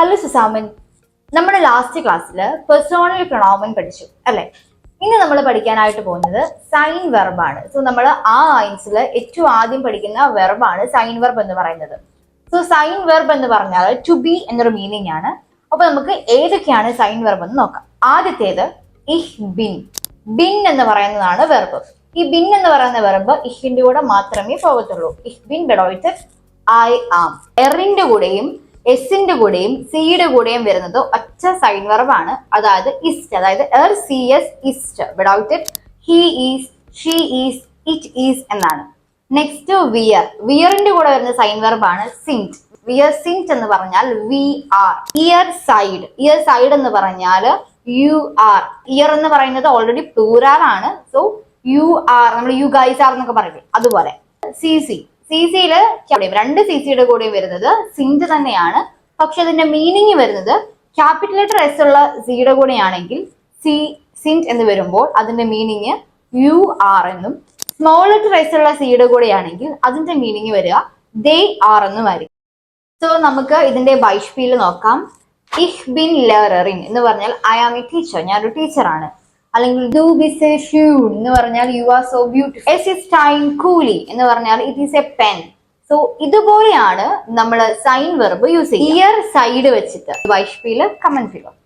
Hello സുസാമൻ നമ്മുടെ last ക്ലാസ്സിൽ പെർസോണൽ pronomen പഠിച്ചു അല്ലേ? ഇനി നമ്മൾ പഠിക്കാനായിട്ട് പോകുന്നത് സൈൻ വെർബാണ് സോ നമ്മൾ ആ ഐൻസിൽ ഏറ്റവും ആദ്യം പഠിക്കുന്ന വെർബാണ് സൈൻ വെർബ് എന്ന് പറയുന്നത്. സോ സൈൻ വെർബ് എന്ന് പറഞ്ഞാൽ ടു ബി എന്നൊരു മീനിങ് ആണ്. അപ്പൊ നമുക്ക് ഏതൊക്കെയാണ് സൈൻ വെർബ് എന്ന് നോക്കാം. ആദ്യത്തേത് ഇഹ് ബിൻ ബിൻ എന്ന് പറയുന്നതാണ് വെർബ് ഈ ബിൻ എന്ന് പറയുന്ന വെർബ് ഇഹിന്റെ കൂടെ മാത്രമേ പോകത്തുള്ളൂ. ഇഹ് ബിൻ ബെഡോയിറ്റ് ഐ ആം എറിന്റെ കൂടെയും എസിന്റെ കൂടെയും സിയുടെ കൂടെയും വരുന്നത് ഒറ്റ സൈൻ വെർബാണ്. അതായത് ഇസ്റ്റ് അതായത് എർ സി എസ് is to without it he is she is it is എന്നാണ്. നെക്സ്റ്റ് വിയർ വിയറിന്റെ കൂടെ വരുന്ന സൈൻ വെർബാണ് സിന്റ് വിയർ സിന്റ് എന്ന് പറഞ്ഞാൽ വി ആർ ഇയർ സൈഡ് ഇയർ സൈഡ് എന്ന് പറഞ്ഞാൽ യു ആർ ഇയർ എന്ന് പറയുന്നത് ഓൾറെഡി പ്ലൂറാർ ആണ്. സോ യു ആർ നമ്മൾ യു ഗൈസ് ആർ എന്നൊക്കെ പറയില്ലേ അതുപോലെ. സി സി സി സിയിൽ രണ്ട് സി സിയുടെ കൂടെ വരുന്നത് സിഞ്ച് തന്നെയാണ്. പക്ഷെ അതിന്റെ മീനിങ് വരുന്നത് ക്യാപിറ്റൽ ലെറ്റർ എസ് ഉള്ള സിയുടെ കൂടെയാണെങ്കിൽ സി സിഞ്ച് എന്ന് വരുമ്പോൾ അതിന്റെ മീനിങ് യു ആർ എന്നും സ്മോൾ ലെറ്റർ എസ് ഉള്ള സിയുടെ കൂടെയാണെങ്കിൽ അതിന്റെ മീനിങ് വരിക ദേ ആർ എന്നും ആയിരിക്കും. സോ നമുക്ക് ഇതിന്റെ ബൈഷ്പീൽ നോക്കാം. ഇഹ് ബിൻ ലെററിൻ എന്ന് പറഞ്ഞാൽ ഐ ആം എ ടീച്ചർ ഞാനൊരു ടീച്ചറാണ് അല്ലെങ്കിൽ ഡു ബിസ് എ എന്ന് പറഞ്ഞാൽ you are so beautiful S is time കൂലി എന്ന് പറഞ്ഞാൽ it is a pen so ഇതുപോലെയാണ് നമ്മൾ സൈൻ വെർബ് യൂസ് ചെയ്യുക. ഇയർ സൈഡ് വെച്ചിട്ട് വൈഷ്പിയിൽ കമന്റ് ചെയ്യുക